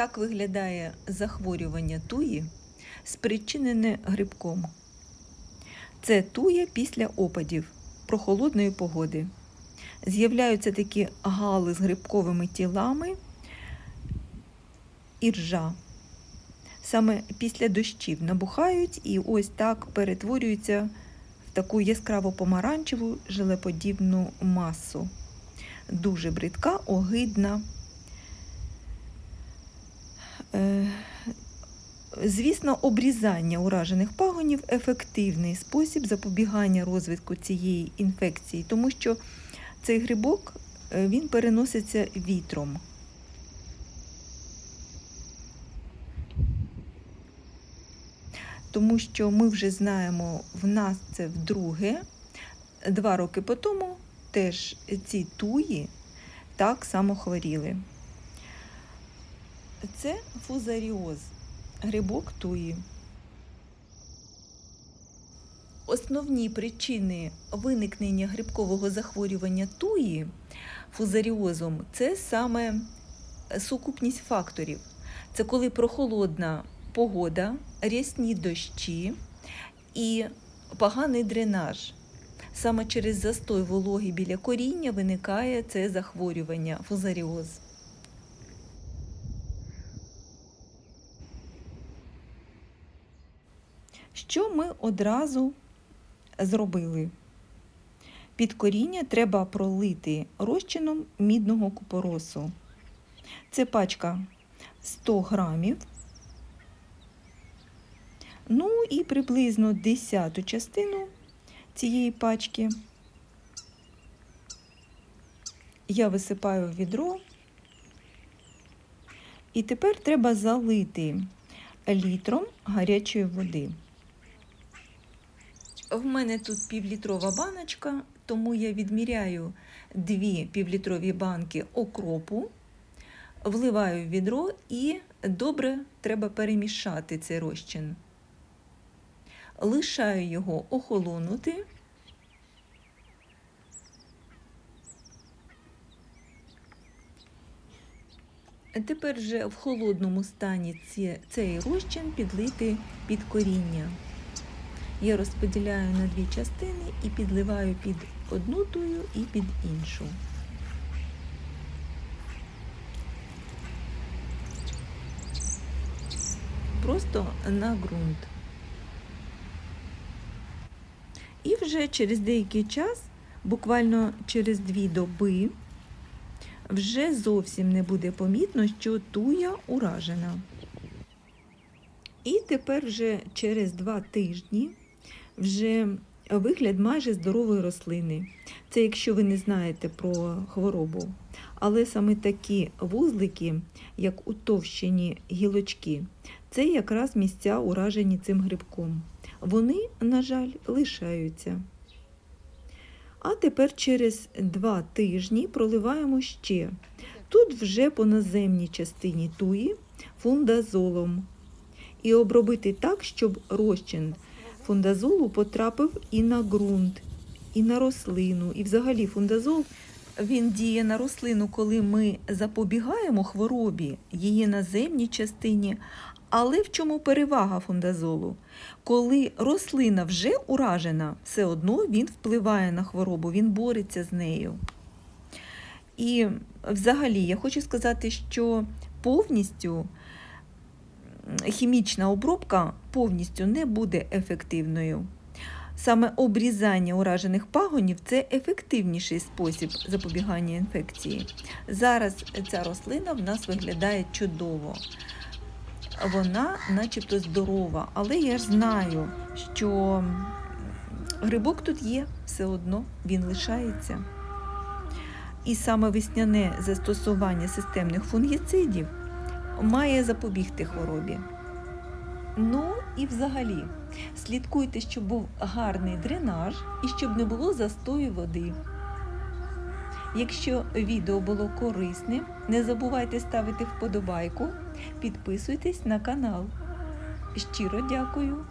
так виглядає захворювання туї, спричинене грибком. Це туя після опадів прохолодної погоди. З'являються такі гали з грибковими тілами і ржа. Саме після дощів набухають і ось так перетворюються в таку яскраво помаранчеву желеподібну масу. Дуже бридка, огидна. Е, Звісно, обрізання уражених пагонів ефективний спосіб запобігання розвитку цієї інфекції, тому що цей грибок е, він переноситься вітром. Тому що ми вже знаємо, в нас це вдруге. Два роки по тому теж ці туї так само хворіли. Це фузаріоз, грибок туї. Основні причини виникнення грибкового захворювання туї фузаріозом це саме сукупність факторів. Це коли прохолодна погода, рясні дощі і поганий дренаж. Саме через застой вологи біля коріння виникає це захворювання фузаріоз. Що ми одразу зробили? Під коріння треба пролити розчином мідного купоросу. Це пачка 100 грамів. Ну і приблизно десяту частину цієї пачки я висипаю в відро. І тепер треба залити літром гарячої води. В мене тут півлітрова баночка, тому я відміряю дві півлітрові банки окропу, вливаю в відро і добре треба перемішати цей розчин. Лишаю його охолонути. Тепер вже в холодному стані цей розчин підлити під коріння. Я розподіляю на дві частини і підливаю під одну тую і під іншу. Просто на ґрунт. І вже через деякий час, буквально через дві доби, вже зовсім не буде помітно, що туя уражена. І тепер вже через два тижні вже вигляд майже здорової рослини. Це якщо ви не знаєте про хворобу. Але саме такі вузлики, як утовщені гілочки, це якраз місця уражені цим грибком. Вони, на жаль, лишаються. А тепер через два тижні проливаємо ще. Тут вже по наземній частині туї фундазолом. І обробити так, щоб розчин фундазолу потрапив і на ґрунт, і на рослину. І взагалі фундазол він діє на рослину, коли ми запобігаємо хворобі її наземній частині. Але в чому перевага фундазолу? Коли рослина вже уражена, все одно він впливає на хворобу, він бореться з нею. І взагалі я хочу сказати, що повністю хімічна обробка повністю не буде ефективною. Саме обрізання уражених пагонів це ефективніший спосіб запобігання інфекції. Зараз ця рослина в нас виглядає чудово. Вона начебто здорова, але я ж знаю, що грибок тут є, все одно він лишається. І саме весняне застосування системних фунгіцидів має запобігти хворобі. Ну і взагалі, слідкуйте, щоб був гарний дренаж і щоб не було застою води. Якщо відео було корисним, не забувайте ставити вподобайку, підписуйтесь на канал. Щиро дякую!